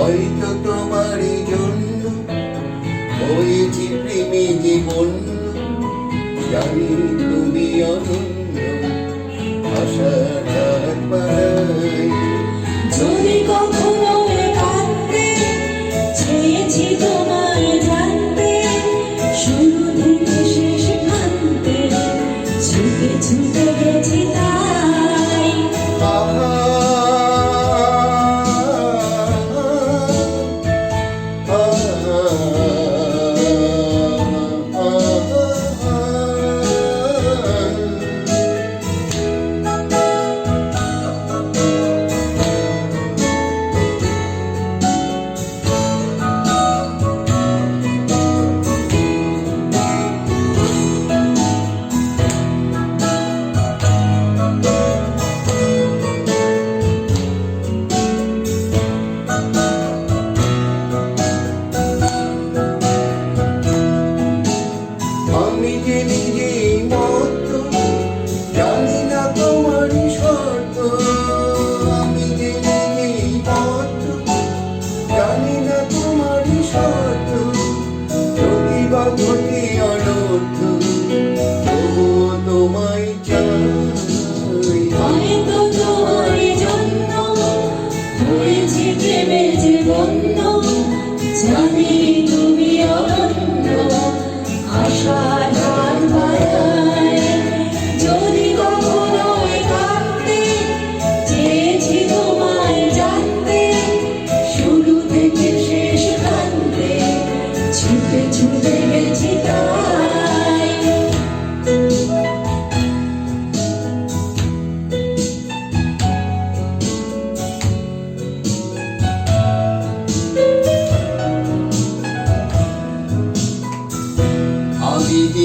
হয়তো তোমার জন্য হয়েছি প্রেমে জীবন। জানি তুমি অনন্য আশার যদি কখনো কাঁদতে তোমার জানতে শুরু থেকে শেষ ছুটে ছুটে গেছি Lord.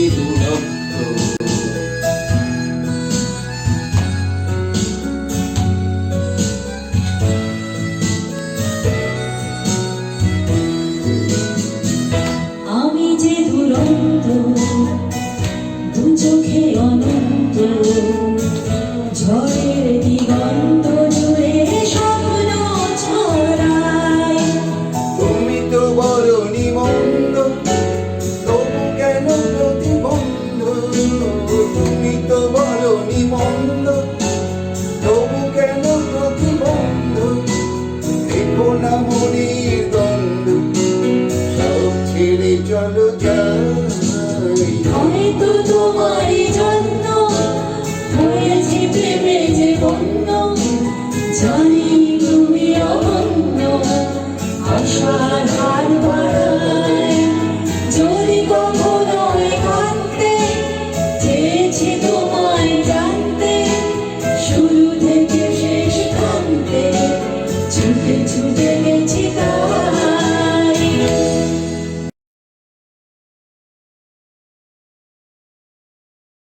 little love goes. দেব না মনির দ্বন্দ্ব সব ছেড়ে চলো যাই হয়তো তোমারই জন্য হয়েছি প্রেমে